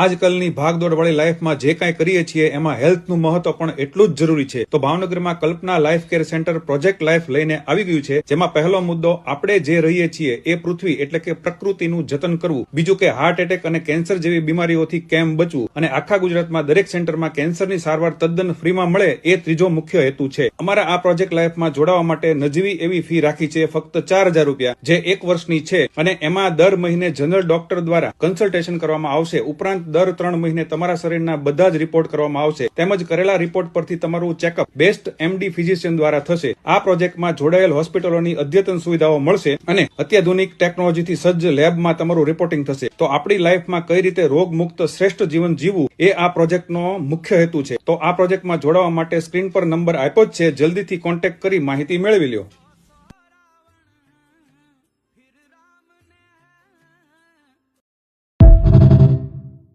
આજકાલની ભાગદોડ વાળી લાઈફમાં જે કાંઈ કરીએ છીએ, એમાં હેલ્થનું મહત્વ પણ એટલું જ જરૂરી છે. તો ભાવનગરમાં Kalpana life care centre project life લઈને આવી ગયું છે, જેમાં પહેલો મુદ્દો આપણે જે રહીએ છીએ એ પૃથ્વી એટલે કે પ્રકૃતિનું જતન કરવું, બીજું કે હાર્ટ એટેક અને કેન્સર જેવી બીમારીઓથી કેમ બચવું, અને આખા ગુજરાતમાં દરેક સેન્ટરમાં કેન્સરની સારવાર તદ્દન ફ્રીમાં મળે એ ત્રીજો મુખ્ય હેતુ છે. અમારા આ પ્રોજેક્ટ લાઈફમાં જોડાવા માટે નજીવી એવી ફી રાખી છે ફક્ત ચાર હજાર રૂપિયા, જે એક વર્ષની છે, અને એમાં દર મહિને જનરલ ડોક્ટર દ્વારા કન્સલ્ટેશન કરવામાં આવશે. ઉપરાંત દર ત્રણ મહિને તમારા શરીરના બધા જ રિપોર્ટ કરવામાં આવશે. તેમજ કરેલા રિપોર્ટ પરથી તમારું ચેકઅપ બેસ્ટ એમડી ફિઝિશિયન દ્વારા થશે. આ પ્રોજેક્ટમાં જોડાયેલ હોસ્પિટલોની અદ્યતન સુવિધાઓ મળશે અને અત્યાધુનિક ટેકનોલોજીથી સજ્જ લેબમાં તમારું રિપોર્ટિંગ થશે. તો આપણી લાઈફમાં કઈ રીતે રોગ મુક્ત શ્રેષ્ઠ જીવન જીવવું એ આ પ્રોજેક્ટનો મુખ્ય હેતુ છે. તો આ પ્રોજેક્ટમાં જોડાવા માટે સ્ક્રીન પર નંબર આપ્યો જ છે. જલ્દીથી કોન્ટેક્ટ કરી માહિતી મેળવી લ્યો.